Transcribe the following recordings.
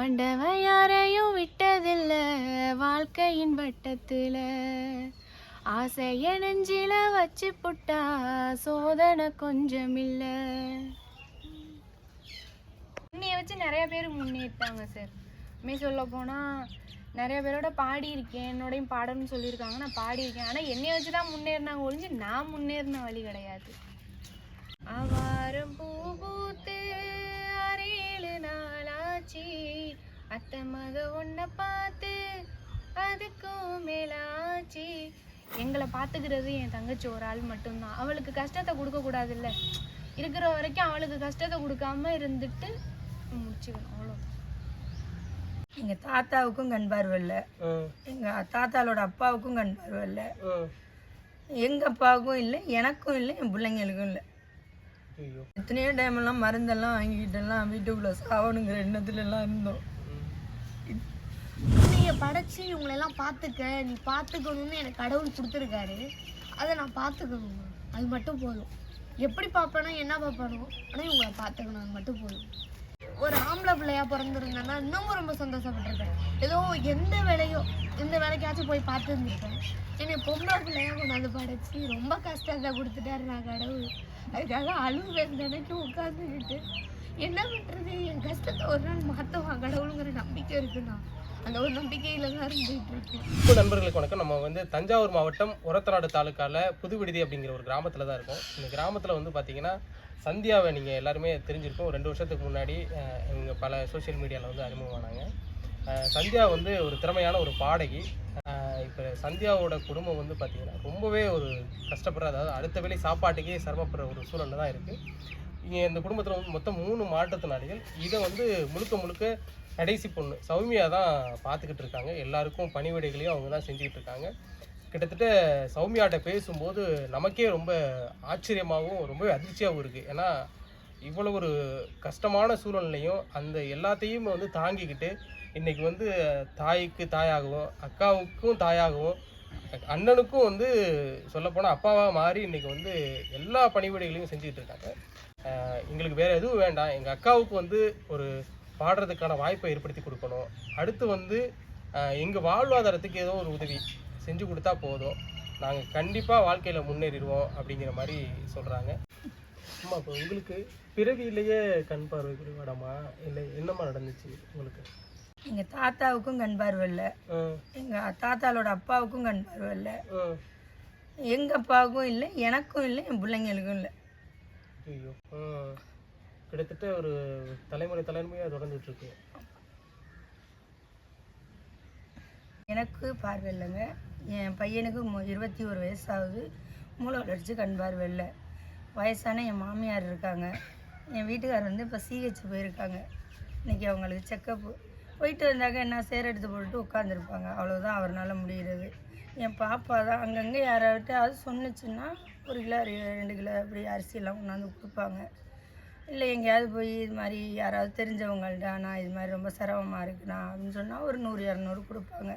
ஆண்டவன் யாரையும் விட்டதில்ல வாழ்க்கையின் வட்டத்தில். ஆசைய நெஞ்சில வச்சு புட்டா சோதனை கொஞ்சம் இல்ல உன்னைய வச்சு நிறைய பேர் முன்னேறிட்டாங்க சார் உண்மை சொல்ல போனா நிறைய பேரோட பாடியிருக்கேன் என்னோடையும் பாடணும்னு சொல்லியிருக்காங்க நான் பாடியிருக்கேன். ஆனால் என்னைய வச்சு தான் முன்னேறினாங்க ஒழிஞ்சு நான் முன்னேறின வழி கிடையாது. அவாரம் பூ பூத்து நாளாச்சு அத்தை மக ஒன்றை பார்த்து அதுக்கும் மேலாச்சு. எங்களை பார்த்துக்கிறது என் தங்கச்சி ஒரு ஆள் மட்டும்தான். அவளுக்கு கஷ்டத்தை கொடுக்கக்கூடாதுல்ல இருக்கிற வரைக்கும் அவளுக்கு கஷ்டத்தை கொடுக்காம இருந்துட்டு முடிச்சுக்கணும் அவ்வளோ எங்கள் தாத்தாவுக்கும் கண் பார்வை இல்லை எங்கள் தாத்தாவோட அப்பாவுக்கும் கண் பார்வை இல்லை எங்கள் அப்பாவுக்கும் இல்லை எனக்கும் இல்லை என் பிள்ளைங்களுக்கும் இல்லை. எத்தனையோ டைமெல்லாம் மருந்தெல்லாம் வாங்கிக்கிட்டெல்லாம் வீட்டுக்குள்ளே சாவணுங்கிற எண்ணத்துல எல்லாம் இருந்தோம். நீங்க படைச்சு இவங்களெல்லாம் பார்த்துக்க நீ பார்த்துக்கணும்னு எனக்கு கடவுள் கொடுத்துருக்காரு. அதை நான் பார்த்துக்கணும் அது மட்டும் போதும். எப்படி பார்ப்பேனோ என்ன பார்ப்பேனோ ஆனால் இவங்களை பார்த்துக்கணும் அது மட்டும் போதும். ஒரு ஆம்பளை பிள்ளையா பிறந்திருந்தேன்னா இன்னமும் ரொம்ப சந்தோஷப்பட்டிருப்பேன். ஏதோ எந்த வேலையோ இந்த வேலைக்காச்சும் போய் பார்த்துருந்துருக்கேன் என்னை பொம்பளை பிள்ளையா கொண்டாந்து படைச்சு ரொம்ப கஷ்டத்தை கொடுத்துட்டாரு நான் கடவுள். அதுக்காக அழுவேன் நினைச்சு உட்காந்துக்கிட்டு என்ன பண்ணுறது என் கஷ்டத்தை ஒரு நாள் மாற்றுவான் கடவுளுங்கிற நம்பிக்கை இருக்குண்ணா. அந்த ஒரு நம்பிக்கையில தான் இருந்துகிட்டு நண்பர்களுக்கு வணக்கம். நம்ம வந்து தஞ்சாவூர் மாவட்டம் உரத்தநாடு தாலுக்கால புதுவிடுதி அப்படிங்கிற ஒரு கிராமத்தில் தான் இருக்கோம். இந்த கிராமத்தில் வந்து பார்த்தீங்கன்னா சந்தியாவை நீங்கள் எல்லாருமே தெரிஞ்சிருக்கோம். ரெண்டு வருஷத்துக்கு முன்னாடி இவங்க பல சோஷியல் மீடியாவில் வந்து அறிமுகமானாங்க. சந்தியா வந்து ஒரு திறமையான ஒரு பாடகி. இப்போ சந்தியாவோட குடும்பம் வந்து பார்த்தீங்கன்னா ரொம்பவே ஒரு கஷ்டப்படுற அதாவது அடுத்த வேலை சாப்பாட்டுக்கே சிரமப்படுற ஒரு சூழலில் தான் இருக்குது இங்கே இந்த குடும்பத்தில் வந்து மொத்தம் மூணு மாற்றுத்திறனாளிகள். இதை வந்து முழுக்க முழுக்க கடைசி பொண்ணு. சௌமியா தான் பார்த்துக்கிட்டு இருக்காங்க. எல்லாருக்கும் பணிவிடைகளையும் அவங்க தான் செஞ்சுக்கிட்டு இருக்காங்க. கிட்டத்தட்ட சௌமியாட்ட பேசும்போது நமக்கே ரொம்ப ஆச்சரியமாகவும் ரொம்ப அதிர்ச்சியாகவும் இருக்குது ஏன்னா இவ்வளோ ஒரு கஷ்டமான சூழ்நிலையும் அந்த எல்லாத்தையும் வந்து தாங்கிக்கிட்டு இன்றைக்கி வந்து தாய்க்கு தாயாகவும் அக்காவுக்கும் தாயாகவும் அண்ணனுக்கும் வந்து சொல்லப்போனால் அப்பாவாக மாறி இன்றைக்கி வந்து எல்லா பணிவிடைகளையும் செஞ்சுக்கிட்டு இருக்காங்க. எங்களுக்கு வேறு எதுவும் வேண்டாம். எங்கள் அக்காவுக்கு வந்து ஒரு பாடுறதுக்கான வாய்ப்பை ஏற்படுத்தி கொடுக்கணும். அடுத்து வந்து எங்கள் வாழ்வாதாரத்துக்கு ஏதோ ஒரு உதவி செஞ்சு கொடுத்தா போதும். நாங்கள் கண்டிப்பாக வாழ்க்கையில் முன்னேறிடுவோம் அப்படிங்கிற மாதிரி சொல்கிறாங்க அம்மா இப்போ உங்களுக்கு பிறவியிலேயே கண் பார்வை குறைபாடாமா இல்லை என்னம்மா நடந்துச்சு உங்களுக்கு? எங்கள் தாத்தாவுக்கும் கண் பார்வை இல்லை. எங்கள் தாத்தாவோட அப்பாவுக்கும் கண் பார்வை இல்லை. எங்கள் அப்பாவுக்கும் இல்லை எனக்கும் இல்லை என் பிள்ளைங்களுக்கும் இல்லை. ஐயோ. கிட்டத்தட்ட ஒரு தலைமுறை தலைமுறையாக தொடர்ந்துட்டு இருக்கு எனக்கு பார்வை இல்லைங்க. என் பையனுக்கு மு- இருபத்தி ஒரு வயசாகுது. மூளை வளர்ச்சி கண் பார்வை இல்லை. வயசான என் மாமியார் இருக்காங்க. என் வீட்டுக்காரர் வந்து இப்போ சிஹெச் போயிருக்காங்க. இன்றைக்கி அவங்களுக்கு செக்கப்பு போயிட்டு வந்தாக்க என்ன சேர் எடுத்து போட்டுட்டு உட்காந்துருப்பாங்க அவ்வளோதான் அவரால் முடிகிறது. என் பாப்பா தான். அங்கங்கே யாராவது சொன்னுச்சுன்னா ஒரு கிலோ ரெ- ரெண்டு கிலோ அப்படி அரிசியெல்லாம் கொண்டாந்து கொடுப்பாங்க. இல்லை எங்கேயாவது போய் இது மாதிரி யாராவது தெரிஞ்சவங்கள்ட்ட நான் இது மாதிரி ரொம்ப சிரமமாக இருக்குண்ணா அப்படின்னு சொன்னால் ஒரு நூறு இரநூறு கொடுப்பாங்க.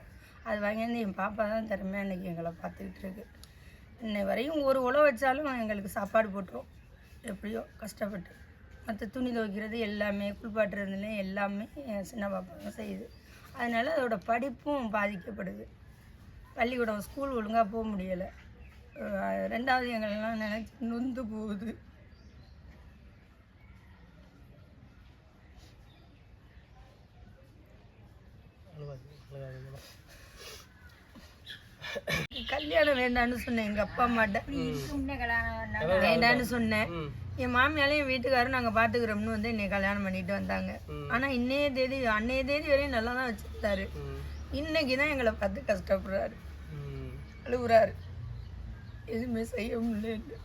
அது வாங்கியிருந்து என் பாப்பா தான் திறமையாக இன்றைக்கி எங்களை பார்த்துக்கிட்டு இருக்கு. இன்னை வரையும் ஒரு உழவு வச்சாலும் எங்களுக்கு சாப்பாடு போட்டுரும். எப்படியோ கஷ்டப்பட்டு. மற்ற துணி துவைக்கிறது எல்லாமே குளிப்பாட்டுறதுல எல்லாமே என் சின்ன பாப்பா தான் செய்யுது. அதனால அதோட படிப்பும் பாதிக்கப்படுது. பள்ளிக்கூடம் ஸ்கூல் ஒழுங்காக போக முடியலை. ரெண்டாவது எங்களெல்லாம் நினச்சி நொந்து போகுது. கல்யாணம் வேண்டான்னு சொன்னேன் எங்கள் அப்பா அம்மாட்ட. வேண்டான்னு சொன்னேன். என் மாமியாலையும் என் வீட்டுக்காரும் நாங்கள் பார்த்துக்கிறோம்னு வந்து என்னை கல்யாணம் பண்ணிட்டு வந்தாங்க. ம். ஆனால் இன்னைய தேதி அன்னைய தேதி வரையும் நல்லா தான் வச்சுருந்தாரு இன்னைக்கு தான் எங்களை பார்த்து கஷ்டப்படுறாரு. அழுகுறாரு. எதுவுமே செய்ய முடியல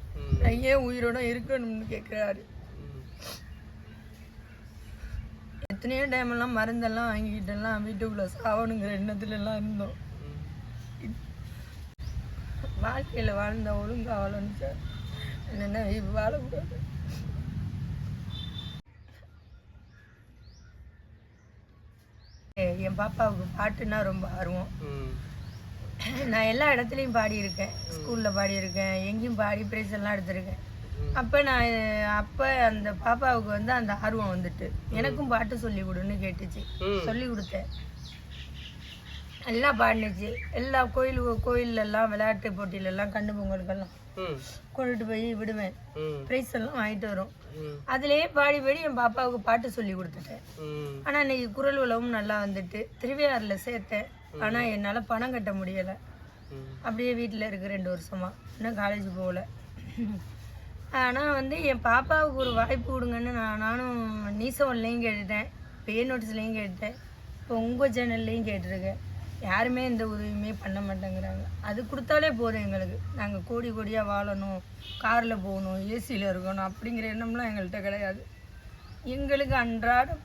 நான் ஏன் உயிரோட இருக்கணும்னு கேட்குறாரு ம் எத்தனையோ டைமெல்லாம் மருந்தெல்லாம் வாங்கிக்கிட்டெல்லாம் வீட்டுக்குள்ளே சாவணுங்கிற எண்ணத்துல எல்லாம் இருந்தோம். வாழ்க்கையில் வாழ்ந்த ஒழுங்கா சார். என்னென்ன வாழக்கூடாது. என் பாப்பாவுக்கு பாட்டுன்னா ரொம்ப ஆர்வம். நான் எல்லா இடத்துலையும் பாடியிருக்கேன். ஸ்கூலில் பாடியிருக்கேன். எங்கேயும் பாடி ப்ரைஸ் எல்லாம் எடுத்திருக்கேன். அப்போ நான் அப்போ அந்த பாப்பாவுக்கு வந்து அந்த ஆர்வம் வந்துட்டு. எனக்கும் பாட்டு சொல்லி கொடுன்னு கேட்டுச்சு. சொல்லி கொடுத்தேன். நல்லா பாடினுச்சு. எல்லா கோயில் கோயிலெல்லாம் விளையாட்டு போட்டியிலெல்லாம் கண்ணு பொங்கலுக்கெல்லாம் கொண்டுட்டு போய் விடுவேன். ப்ரைஸ் எல்லாம் வாங்கிட்டு வரும். அதுலேயே பாடி பாடி என் பாப்பாவுக்கு பாட்டு சொல்லி கொடுத்துட்டேன். ஆனால் இன்னைக்கு குரல் உலகம் நல்லா வந்துட்டு. திருவையாறில் சேர்த்தேன். ஆனால் என்னால் பணம் கட்ட முடியலை. அப்படியே வீட்டில் இருக்கு ரெண்டு வருஷமா. இன்னும் காலேஜ் போகல ஆனால் வந்து என் பாப்பாவுக்கு ஒரு வாய்ப்பு கொடுங்கன்னு நான் நானும் நீசவன்லேயும் கேட்டுட்டேன். பே நோட்டீஸ்லேயும் கேட்டேன் இப்போ உங்கள் சேனல்லையும் கேட்டிருக்கேன். யாருமே எந்த உதவியுமே பண்ண மாட்டேங்கிறாங்க. அது கொடுத்தாலே போதும் எங்களுக்கு. நாங்கள் கோடி கோடியாக வாழணும் காரில் போகணும் ஏசியில் இருக்கணும் அப்படிங்கிற எண்ணம்லாம் எங்கள்கிட்ட கிடையாது. எங்களுக்கு அன்றாட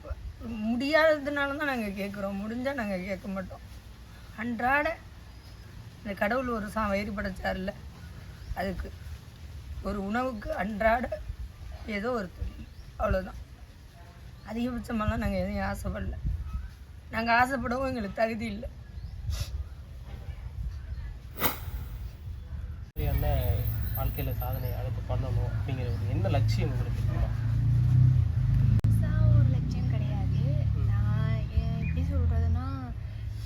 முடியாததுனால தான் நாங்கள் கேட்குறோம் முடிஞ்சால் நாங்கள் கேட்க மாட்டோம். அன்றாட இந்த கடவுள் ஒரு சா வயிறு படைச்சார்ல அதுக்கு. ஒரு உணவுக்கு அன்றாட ஏதோ ஒரு தொழில். அவ்வளோதான் அதிகபட்சமெல்லாம் நாங்கள் எதையும் ஆசைப்படல. நாங்கள் ஆசைப்படவும் எங்களுக்கு தகுதி இல்லை. வாழ்க்கையில் சாதனை அடுத்து பண்ணணும் அப்படிங்கிற ஒரு என்ன லட்சியம் உங்களுக்கு இருக்குமா? ஒரு லட்சியம் கிடையாது. நான் ஏன் எப்படி சொல்றதுன்னா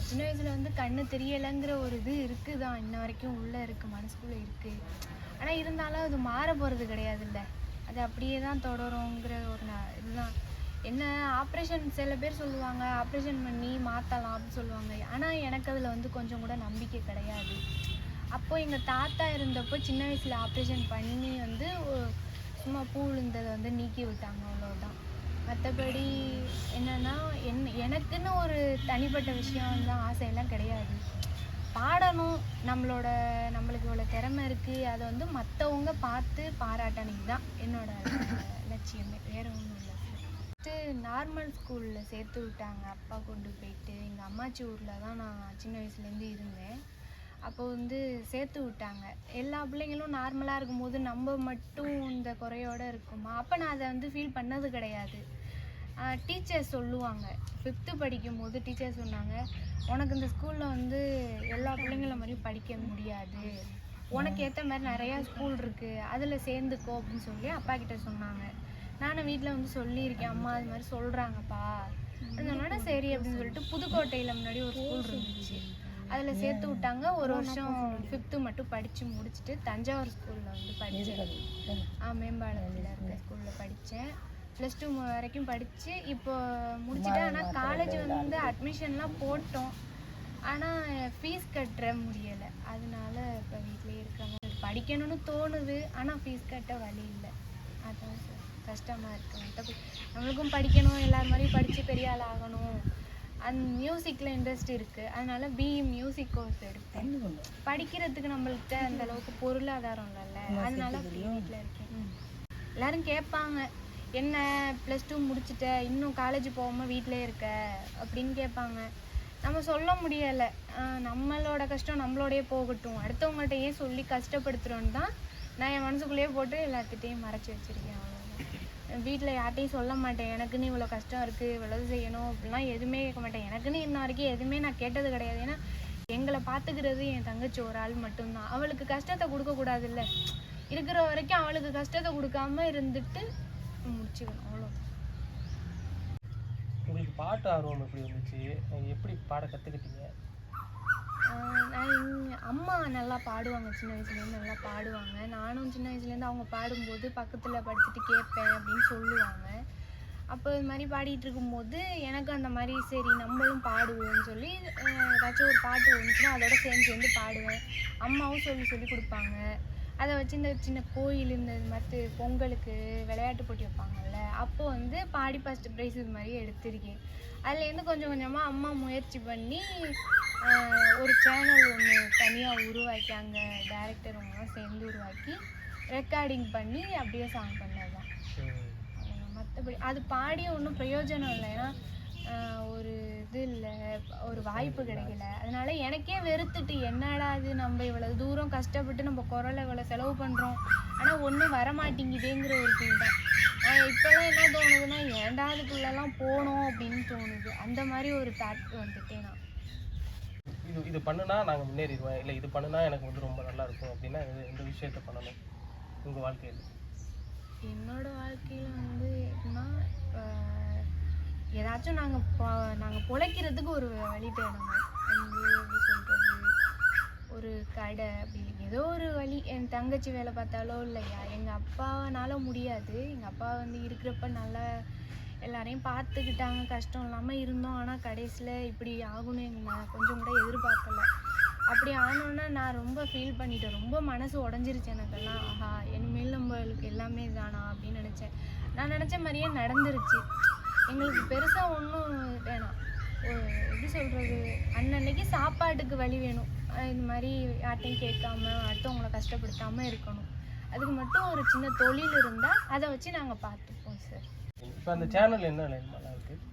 சின்ன வயசுல வந்து கண்ணு தெரியலைங்கிற ஒரு இது இருக்குதான். இன்ன வரைக்கும் உள்ள இருக்கு மனசுக்குள்ள இருக்கு. ஆனால் இருந்தாலும் அது மாற போகிறது கிடையாதுல்ல. அது அப்படியே தான் தொடருங்கிற ஒரு ந- இதுதான். என்ன ஆப்ரேஷன் சில பேர் சொல்லுவாங்க ஆப்ரேஷன் பண்ணி மாற்றலாம் அப்படின்னு சொல்லுவாங்க. ஆனால் எனக்கு அதில் வந்து கொஞ்சம் கூட நம்பிக்கை கிடையாது. அப்போது எங்கள் தாத்தா இருந்தப்போ சின்ன வயசில் ஆப்ரேஷன் பண்ணி வந்து சும்மா பூ விழுந்ததை வந்து நீக்கி விட்டாங்க அவ்வளோதான் மற்றபடி என்னென்னா என் எனக்குன்னு ஒரு தனிப்பட்ட விஷயம் தான் ஆசையெல்லாம் கிடையாது. பாடணும். நம்மளோட நம்மளுக்கு இவ்வளோ திறமை இருக்குது அதை வந்து மற்றவங்க பார்த்து பாராட்டணும். தான் என்னோட லட்சியமே. வேற ஒன்றும் இல்லை ஃபஸ்ட்டு நார்மல் ஸ்கூலில் சேர்த்து விட்டாங்க. அப்பா கொண்டு போயிட்டு எங்கள் அம்மாச்சி ஊரில் தான் நான் சின்ன வயசுலேருந்து இருந்தேன். அப்போ வந்து சேர்த்து விட்டாங்க. எல்லா பிள்ளைங்களும் நார்மலாக இருக்கும்போது நம்ம மட்டும் இந்த குறையோடு இருக்குமா? அப்போ நான் அதை வந்து ஃபீல் பண்ணது கிடையாது. டீச்சர் சொல்லுவாங்க. ஃபிஃப்த்து படிக்கும் போது டீச்சர் சொன்னாங்க உனக்கு இந்த ஸ்கூலில் வந்து எல்லா பிள்ளைங்கள மாதிரியும் படிக்க முடியாது. உனக்கு ஏற்ற மாதிரி நிறையா ஸ்கூல் இருக்குது அதில் சேர்ந்துக்கோ அப்படின்னு சொல்லி அப்பா கிட்ட சொன்னாங்க. நானும் வீட்டில் வந்து சொல்லியிருக்கேன் அம்மா அது மாதிரி சொல்கிறாங்கப்பா அதனால சரி அப்படின்னு சொல்லிட்டு புதுக்கோட்டையில் முன்னாடி ஒரு ஸ்கூல் இருந்துச்சு. அதில் சேர்த்து விட்டாங்க. ஒரு வருஷம் ஃபிஃப்த்து மட்டும் படித்து முடிச்சுட்டு தஞ்சாவூர் ஸ்கூலில் வந்து படித்தேன் மேம்பாலத்தில் இருக்க ஸ்கூலில் படித்தேன் ப்ளஸ் டூ வரைக்கும் படித்து இப்போ முடிச்சுட்டேன். ஆனால் காலேஜ் வந்து அட்மிஷன்லாம் போட்டோம். ஆனால் ஃபீஸ் கட்டுற முடியலை. அதனால இப்போ வீட்டிலேயே இருக்காங்க. படிக்கணும்னு தோணுது. ஆனால் ஃபீஸ் கட்ட வழி இல்லை. அதான் சார் கஷ்டமாக இருக்கு. மற்றபடி நம்மளுக்கும் படிக்கணும். எல்லார் மாதிரியும் படித்து பெரிய ஆள் ஆகணும். அந்த மியூசிக்கில் இன்ட்ரெஸ்ட் இருக்குது அதனால பிஇ மியூசிக் கோர்ஸ் எடுத்தேன். படிக்கிறதுக்கு நம்மள்கிட்ட அந்த அளவுக்கு பொருளாதாரம் இல்லைல்ல. அதனால வீட்டில் இருக்கேன். எல்லாரும் கேட்பாங்க என்ன ப்ளஸ் டூ முடிச்சுட்ட இன்னும் காலேஜ் போகாமல் வீட்டிலே இருக்க அப்படின்னு கேட்பாங்க. நம்ம சொல்ல முடியலை. நம்மளோட கஷ்டம் நம்மளோடயே போகட்டும். அடுத்தவங்கள்ட்ட ஏன் சொல்லி கஷ்டப்படுத்துகிறோன்னு தான் நான் என் மனசுக்குள்ளேயே போட்டு எல்லாத்துட்டையும் மறைச்சி வச்சிருக்கேன். அவ்வளோதான் வீட்டில் யார்ட்டையும் சொல்ல மாட்டேன். எனக்குன்னு இவ்வளோ கஷ்டம் இருக்குது இவ்வளோ செய்யணும் அப்படிலாம் எதுவுமே கேட்க மாட்டேன். எனக்குன்னு இன்ன வரைக்கும் எதுவுமே நான் கேட்டது கிடையாது. ஏன்னா எங்களை பார்த்துக்கிறது என் தங்கச்சி ஒரு ஆள் மட்டும்தான். அவளுக்கு கஷ்டத்தை கொடுக்கக்கூடாதுல்ல இருக்கிற வரைக்கும் அவளுக்கு கஷ்டத்தை கொடுக்காம இருந்துட்டு முடிச்சுக்கணும் அவ்வளோ உங்களுக்கு பாட்டு ஆர்வம் எப்படி வந்துச்சு எப்படி பாட கற்றுக்கிட்டீங்க நான் அம்மா நல்லா பாடுவாங்க சின்ன வயசுலேருந்து நல்லா பாடுவாங்க. நானும் சின்ன வயசுலேருந்து அவங்க பாடும்போது பக்கத்தில் படுத்துட்டு கேட்பேன் அப்படின்னு சொல்லுவாங்க. அப்போ இது மாதிரி பாடிட்டு இருக்கும்போது எனக்கு அந்த மாதிரி சரி நம்மளும் பாடுவோம்னு சொல்லி ஏதாச்சும் ஒரு பாட்டு வந்துச்சுன்னா அதோட சேர்ந்து சேர்ந்து பாடுவேன். அம்மாவும் சொல்லி சொல்லி கொடுப்பாங்க. அதை வச்சு இந்த சின்ன கோயில் இந்த இது மாதிரி பொங்கலுக்கு விளையாட்டு போட்டி வைப்பாங்கல்ல அப்போ வந்து பாடி ஃபஸ்ட்டு ப்ரைஸ் இது மாதிரி எடுத்திருக்கேன். அதுலேருந்து கொஞ்சம் கொஞ்சமாக அம்மா முயற்சி பண்ணி ஒரு சேனல் ஒன்று தனியாக உருவாக்கி அங்கே டேரக்டர் அவங்களாம் சேர்ந்து உருவாக்கி ரெக்கார்டிங் பண்ணி அப்படியே சாங் பண்ணது தான். மற்றபடி அது பாடி ஒன்றும் பிரயோஜனம் இல்லை. ஏன்னா ஒரு இது இல்லை. ஒரு வாய்ப்பு கிடைக்கல. அதனால எனக்கே வெறுத்துட்டு என்னடா இது? நம்ம இவ்வளவு தூரம் கஷ்டப்பட்டு நம்ம குரலை இவ்வளோ செலவு பண்ணுறோம் ஆனால் ஒன்றும் வரமாட்டேங்குதேங்கிற ஒரு ஃபீல் தான். இப்போல்லாம் என்ன தோணுதுன்னா ஏன்டா அதுக்குள்ளெல்லாம் போனோம்? அப்படின்னு தோணுது. அந்த மாதிரி ஒரு தாட் வந்துட்டேன் நான். இது இது பண்ணுனா நாங்கள் முன்னேறிடுவேன் இல்லை இது பண்ணுனா எனக்கு வந்து ரொம்ப நல்லா இருக்கும் அப்படின்னா இந்த விஷயத்த பண்ணணும். உங்கள் வாழ்க்கையில். என்னோட வாழ்க்கையில் வந்து எப்படின்னா ஏதாச்சும் நாங்கள் பொ நாங்கள் பிழைக்கிறதுக்கு ஒரு வழி தேடணும் எப்படி சொல்கிறது ஒரு கடை அப்படி ஏதோ ஒரு வழி. என் தங்கச்சி வேலை பார்த்தாலோ இல்லையா? எங்கள் அப்பானால முடியாது. எங்கள் அப்பா வந்து இருக்கிறப்ப நல்லா எல்லாரையும் பார்த்துக்கிட்டாங்க. கஷ்டம் இல்லாமல் இருந்தோம். ஆனால் கடைசியில் இப்படி ஆகும்னு எங்கள் நான் கொஞ்சம் கூட எதிர்பார்க்கல. அப்படி ஆனோன்னா நான் ரொம்ப ஃபீல் பண்ணிட்டேன். ரொம்ப மனசு உடஞ்சிருச்சு எனக்கெல்லாம் ஆஹா இனிமேல் நம்மளுக்கு எல்லாமே தானா அப்படின்னு நினச்சேன். நான் நினச்ச மாதிரியே நடந்துருச்சு. எங்களுக்கு பெருசாக ஒன்றும் வேணாம். எப்படி சொல்கிறது அன்னன்னைக்கு சாப்பாட்டுக்கு வழி வேணும். இந்த மாதிரி யார்ட்டையும் கேட்காம அடுத்தவங்கள கஷ்டப்படுத்தாமல் இருக்கணும். அதுக்கு மட்டும் ஒரு சின்ன தொழில் இருந்தால் அதை வச்சு நாங்கள் பார்த்துப்போம் சார் இப்போ அந்த சேனல் என்ன நிலைமைலாம் இருக்குது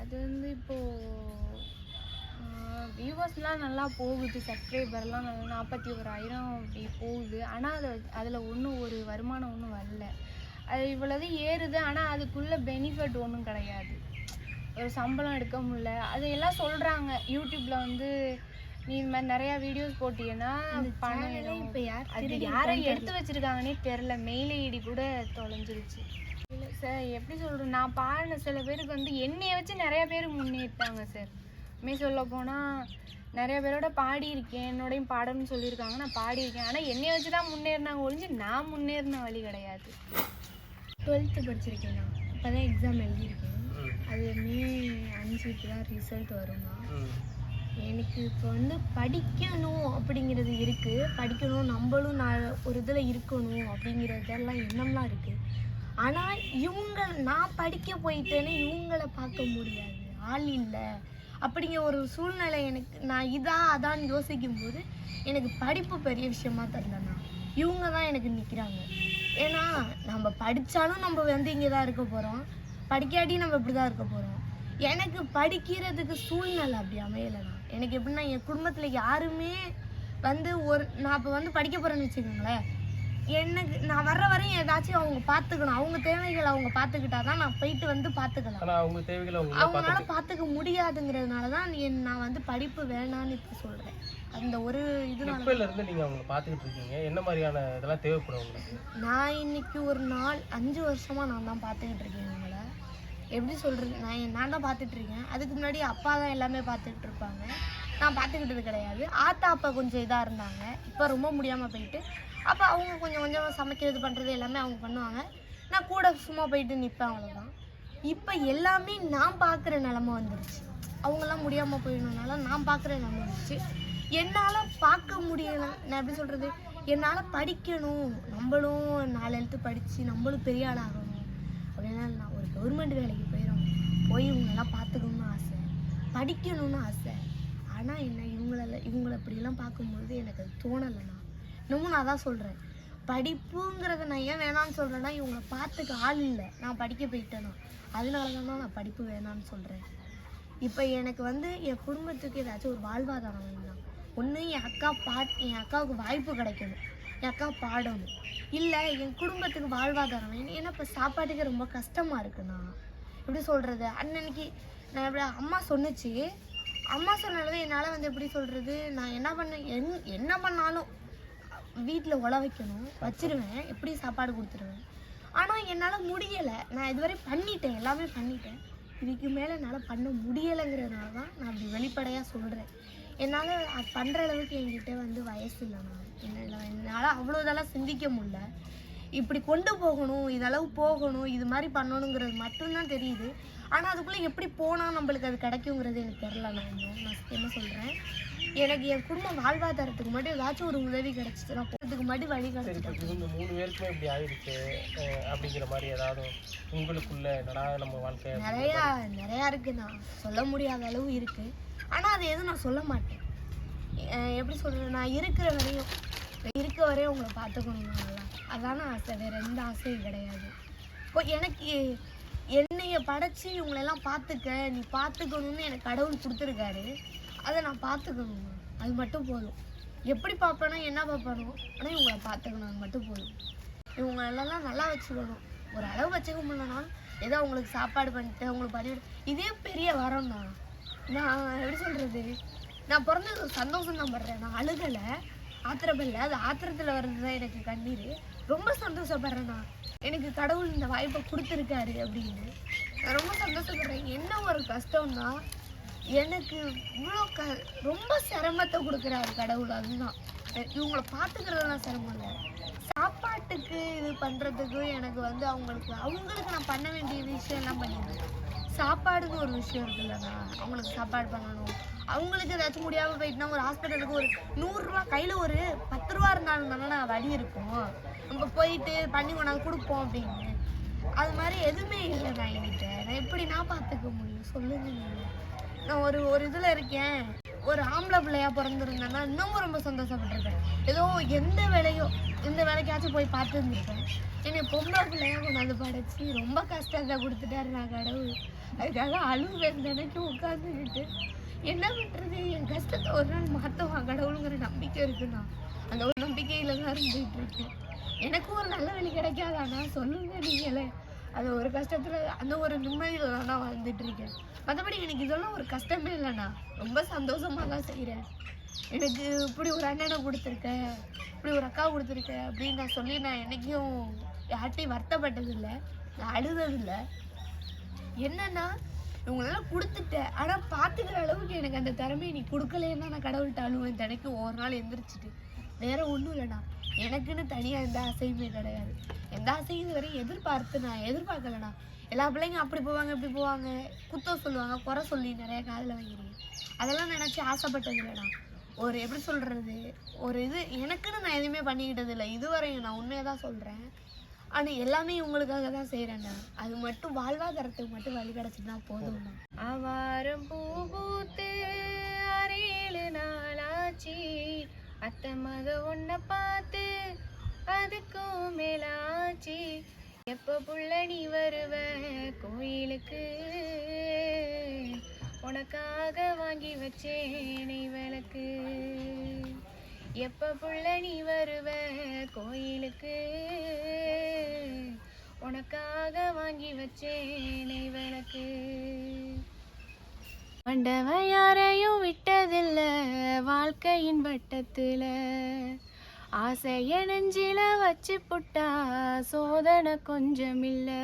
அது வந்து இப்போது வியூவர்ஸ்லாம் நல்லா போகுது சப்ஸ்கிரைபர்லாம் நல்லா நாற்பத்தி ஓராயிரம் அப்படி போகுது. ஆனால் அது அதில் ஒன்றும் ஒரு வருமானம் ஒன்றும் வரல. அது இவ்வளவு ஏறுது ஆனால் அதுக்குள்ள பெனிஃபிட் ஒன்றும் கிடையாது. ஒரு சம்பளம் எடுக்க முடியல. அது எல்லாம் சொல்கிறாங்க யூடியூப்பில் வந்து நீ இந்த மாதிரி நிறையா வீடியோஸ் போட்டீங்கன்னா பணம் இப்போ யார் அது யாரை எடுத்து வச்சிருக்காங்கன்னே தெரில மெயில் ஐடி கூட தொலைஞ்சிருச்சு. இல்லை சார் எப்படி சொல்கிறது நான் பாடின சில பேருக்கு வந்து என்னைய வச்சு நிறைய பேர் முன்னேறிட்டாங்க சார் மே சொல்ல போனால் நிறைய பேரோட பாடியிருக்கேன். என்னோடையும் பாடணும்னு சொல்லியிருக்காங்க. நான் பாடியிருக்கேன். ஆனால் என்னைய வச்சு தான் முன்னேறினாங்க ஒழிஞ்சு நான் முன்னேறின வழி கிடையாது. டுவெல்த்து படிச்சிருக்கேன் நான். இப்போ தான் எக்ஸாம் எழுதியிருக்கேன் அது மே அஞ்சுக்கு தான் ரிசல்ட் வருமா எனக்கு இப்போ வந்து படிக்கணும் அப்படிங்கிறது இருக்குது படிக்கணும் நம்மளும் நான் ஒரு இதில் இருக்கணும் அப்படிங்கிறதெல்லாம் எண்ணம்லாம் இருக்குது ஆனால் இவங்க நான் படிக்க போயிட்டேன்னு இவங்கள பார்க்க முடியாது. ஆள் இல்லை. அப்படிங்கிற ஒரு சூழ்நிலை எனக்கு நான் இதா அதான்னு யோசிக்கும் போது எனக்கு படிப்பு பெரிய விஷயமா தெரிலண்ணா இவங்க தான் எனக்கு நிற்கிறாங்க ஏன்னா நம்ம படித்தாலும் நம்ம வந்து இங்கே தான் இருக்க போகிறோம் படிக்காட்டி நம்ம இப்படி தான் இருக்க போகிறோம் எனக்கு படிக்கிறதுக்கு சூழ்நிலை அப்படி அமையலைண்ணா. எனக்கு எப்படின்னா என் குடும்பத்தில் யாருமே வந்து ஒரு நான் இப்போ வந்து படிக்க போகிறேன்னு வச்சுக்கோங்களேன். எனக்கு நான் வர்ற வரையும் ஏதாச்சும் அவங்க பார்த்துக்கணும் அவங்க தேவைகளை அவங்க பார்த்துக்கிட்டா தான் நான் போயிட்டு வந்து பார்த்துக்கலாம் அவங்க தேவைகளை அவங்க அவங்களால பார்த்துக்க முடியாதுங்கிறதுனால தான் என் நான் வந்து படிப்பு வேணான்னு இப்போ சொல்கிறேன் அந்த ஒரு இதனால எப்போல இருந்து நீங்கள் அவங்கள பார்த்துக்கிட்டு இருக்கீங்க? என்ன மாதிரியான இதெல்லாம் தேவைப்படும் உங்களுக்கு? நான் இன்னைக்கு ஒரு நாள் அஞ்சு வருஷமா நான் தான் பார்த்துக்கிட்டு இருக்கேன் இவங்கள. எப்படி சொல்றது? நான் நான் தான் பார்த்துட்டு இருக்கேன். அதுக்கு முன்னாடி அப்பா தான் எல்லாமே பார்த்துக்கிட்டு இருப்பாங்க. நான் பார்த்துக்கிட்டது கிடையாது. ஆத்தா அப்பா கொஞ்சம் இதாக இருந்தாங்க. இப்போ ரொம்ப முடியாமல் போயிட்டு அப்போ அவங்க கொஞ்சம் கொஞ்சம் சமைக்கிறது பண்ணுறது எல்லாமே அவங்க பண்ணுவாங்க. நான் கூட சும்மா போயிட்டு நிற்பேன் அவ்வளோதான் இப்போ எல்லாமே நான் பார்க்குற நிலமை வந்துருச்சு. அவங்கெல்லாம் முடியாமல் போயிடணுனால நான் பார்க்குற நிலமை வந்துருச்சு. என்னால் பார்க்க முடியல. நான் எப்படி சொல்கிறது என்னால் படிக்கணும். நம்மளும் நாலு எழுத்து படித்து நம்மளும் பெரிய ஆள் ஆகணும். அப்படின்னா நான் ஒரு கவர்மெண்ட் வேலைக்கு போயிடும் போய் இவங்களெல்லாம் பார்த்துக்கணும்னு ஆசை. படிக்கணும்னு ஆசை. ஆனால் என்ன இவங்களெல்லாம் இவங்கள இப்படியெல்லாம் பார்க்கும்போது எனக்கு அது தோணலைண்ணா. இன்னமும் நான் தான் சொல்கிறேன் படிப்புங்கிறத நான் ஏன் வேணாம்னு சொல்கிறேன்னா இவங்களை பார்த்துக்க ஆள் இல்லை. நான் படிக்க போயிட்டேனா அதனால தான் நான் படிப்பு வேணாம்னு சொல்கிறேன் இப்போ எனக்கு வந்து என் குடும்பத்துக்கு ஏதாச்சும் ஒரு வாழ்வாதாரம் வேணும் ஒன்று என் அக்கா பாட் என் அக்காவுக்கு வாய்ப்பு கிடைக்கணும். என் அக்கா பாடணும். இல்லை என் குடும்பத்துக்கு வாழ்வாதாரம் ஏன்னா இப்போ சாப்பாட்டுக்கு ரொம்ப கஷ்டமாக இருக்குண்ணா. எப்படி சொல்கிறது அன்னன்னைக்கு நான் எப்படி அம்மா சொன்னுச்சு. அம்மா சொன்னாலும் என்னால் வந்து எப்படி சொல்கிறது நான் என்ன பண்ண என் என்ன பண்ணாலும் வீட்டில் உழ வைக்கணும். வச்சிருவேன். எப்படி சாப்பாடு கொடுத்துருவேன். ஆனால் என்னால் முடியலை. நான் இதுவரை பண்ணிட்டேன். எல்லாமே பண்ணிட்டேன். இதுக்கு மேலே என்னால் பண்ண முடியலைங்கிறதுனால தான் நான் அப்படி வெளிப்படையாக சொல்கிறேன் என்னால் அது பண்ணுற அளவுக்கு என்கிட்ட வந்து வயசு இல்லை நான் என்னால் என்னால் அவ்வளோ இதெல்லாம் சிந்திக்க முடியல. இப்படி கொண்டு போகணும் இதளவு போகணும் இது மாதிரி பண்ணணுங்கிறது மட்டும்தான் தெரியுது. ஆனால் அதுக்குள்ளே எப்படி போனால் நம்மளுக்கு அது கிடைக்குங்கிறது எனக்கு தெரில நான் இன்னும் நான் என்ன சொல்கிறேன் எனக்கு என் குடும்ப வாழ்வாதாரத்துக்கு மட்டும் ஏதாச்சும் ஒரு உதவி கிடைச்சிச்சுன்னா போகிறதுக்கு மட்டும் வழி கிடைச்சிட்டா இவங்க மூணு பேருக்குமே இப்படி ஆயிடுச்சு அப்படிங்கிற மாதிரி ஏதாவது உங்களுக்குள்ள என்னடா நம்ம வாழ்க்கை நிறையா நிறையா இருக்குது நான் சொல்ல முடியாத அளவு இருக்குது ஆனால் அது எதுவும் நான் சொல்ல மாட்டேன். எப்படி சொல்கிறது நான் இருக்கிற வரையும் இருக்க வரையும் உங்களை பார்த்துக்கணும் நல்லா அதான ஆசை. வேறு எந்த ஆசையும் கிடையாது. இப்போ எனக்கு என்னைய படைச்சி இவங்களெல்லாம் பார்த்துக்க நீ பார்த்துக்கணும்னு எனக்கு கடவுள் கொடுத்துருக்காரு. அதை நான் பார்த்துக்கணும். அது மட்டும் போதும். எப்படி பார்ப்பேனோ என்ன பார்ப்பேனோ ஆனால் இவங்களை பார்த்துக்கணும். அது மட்டும் போதும். இவங்களெல்லாம் நல்லா வச்சுக்கணும். ஒரு அளவு வச்சுக்க முடியலனாலும் ஏதோ அவங்களுக்கு சாப்பாடு பண்ணிட்டு அவங்களுக்கு பண்ணிவிடு இதே பெரிய வரம் தான். நான் எப்படி சொல்கிறது நான் பிறந்தது ஒரு சந்தோஷம் தான் படுறேன். நான் அழுகலை. ஆத்திரமில்ல அது ஆத்திரத்தில் வர்றது தான் எனக்கு கண்ணீர். ரொம்ப சந்தோஷப்படுறேன் நான். எனக்கு கடவுள் இந்த வாய்ப்பை கொடுத்துருக்காரு அப்படின்னு. நான் ரொம்ப சந்தோஷப்படுறேன். என்ன ஒரு கஷ்டம்னா எனக்கு இவ்வளோ க ரொம்ப சிரமத்தை கொடுக்குறாரு கடவுள். அதுதான். இவங்களை இவங்கள பார்த்துக்கிறதெல்லாம் சிரமம் இல்லை. சாப்பாட்டுக்கு இது பண்ணுறதுக்கு எனக்கு வந்து அவங்களுக்கு அவங்களுக்கு நான் பண்ண வேண்டிய விஷயம்லாம் பண்ணியிருந்தேன் சாப்பாடுன்னு ஒரு விஷயம் இருக்குல்லண்ணா அவங்களுக்கு சாப்பாடு பண்ணணும். அவங்களுக்கு ஏதாச்சும் முடியாமல் போயிட்டுனா ஒரு ஹாஸ்பிட்டலுக்கு ஒரு நூறுரூவா கையில் ஒரு பத்து ரூபா இருந்தாலும் தானே வழி இருக்கும். நம்ம போயிட்டு பண்ணி கொண்டாந்து கொடுப்போம் அப்படின்னு. அது மாதிரி எதுவுமே இல்லை நான் என்கிட்ட. நான் எப்படி நான் பார்த்துக்க முடியும்? சொல்லுங்க நீங்கள் நான் ஒரு ஒரு இதில் இருக்கேன். ஒரு ஆம்பளை பிள்ளையா பிறந்திருந்தேன்னா இன்னமும் ரொம்ப சந்தோஷப்பட்டிருப்பேன். ஏதோ எந்த வேலையோ எந்த வேலைக்காச்சும் போய் பார்த்துருந்துருப்பேன். என்னை பொம்பளை பிள்ளையா கொண்டாந்து படைச்சி ரொம்ப கஷ்டத்தை கொடுத்துட்டாரு நான் கடவுள். அதுக்காக அழுவேன் நினைக்கும் உட்காந்துக்கிட்டு என்ன பண்ணுறது என் கஷ்டத்தை ஒரு நாள் மாற்றுவான் கடவுளுங்கிற நம்பிக்கை இருக்குண்ணா. அந்த ஒரு நம்பிக்கையில் தான் இருந்துகிட்டு இருக்கேன். எனக்கும் ஒரு நல்ல வழி கிடைக்காதாண்ணா? சொல்லுங்க நீங்களே. அது ஒரு கஷ்டத்தில் அந்த ஒரு நிம்மதியில் தான் நான் வாழ்ந்துட்டு இருக்கேன் மற்றபடி எனக்கு இதெல்லாம் ஒரு கஷ்டமே இல்லைண்ணா. ரொம்ப சந்தோஷமாக தான் செய்கிறேன் எனக்கு இப்படி ஒரு அண்ணனை கொடுத்துருக்க இப்படி ஒரு அக்கா கொடுத்துருக்க அப்படின்னு நான் சொல்லி நான் என்னைக்கும் யார்கிட்டையும் வருத்தப்பட்டதில்லை நான் அழுததில்லை. என்னன்னா இவங்களெல்லாம் கொடுத்துட்டேன். ஆனால் பார்த்துக்கிற அளவுக்கு எனக்கு அந்த திறமையை நீ கொடுக்கலன்னா நான் கடவுள்கிட்ட அழுவேன். தினைக்கும் ஒரு நாள் எந்திரிச்சிட்டு. வேற ஒன்றும் இல்லைண்ணா. எனக்குன்னு தனியாக எந்த ஆசையுமே கிடையாது. எந்த ஆசையும் வரையும் எதிர்பார்த்து நான் எதிர்பார்க்கலண்ணா. எல்லா பிள்ளைங்க அப்படி போவாங்க இப்படி போவாங்க. குத்தம் சொல்லுவாங்க குறை சொல்லி நிறைய காதில் வாங்கிறீங்க அதெல்லாம் நினச்சி ஆசைப்பட்டது இல்லைண்ணா ஒரு எப்படி சொல்கிறது ஒரு இது எனக்குன்னு நான் எதுவுமே பண்ணிக்கிட்டது இல்லை இதுவரையும் நான் உண்மையாக தான் சொல்கிறேன் ஆனால் எல்லாமே உங்களுக்காக தான் செய்கிறேண்ணா அது மட்டும் வாழ்வாதாரத்துக்கு மட்டும் வழி கிடச்சிட்டுனா போதும்ண்ணா. அவாரம் பூ பூத்து அரையேழு நாளாச்சி அத்தை மக ஒன்றை பார்த்து அதுக்கும் மேலாச்சு. எப்போ புள்ள நீ வருவ கோயிலுக்கு? உனக்காக வாங்கி வச்சேனை விளக்கு. எப்போ புள்ள நீ வருவ கோயிலுக்கு? உனக்காக வாங்கி வச்சேனை விளக்கு. ஆண்டவன் யாரையும் விட்டதில்ல வாழ்க்கையின் வட்டத்தில். ஆசைய நெஞ்சில வச்சு புட்டா சோதனை கொஞ்சம் இல்லை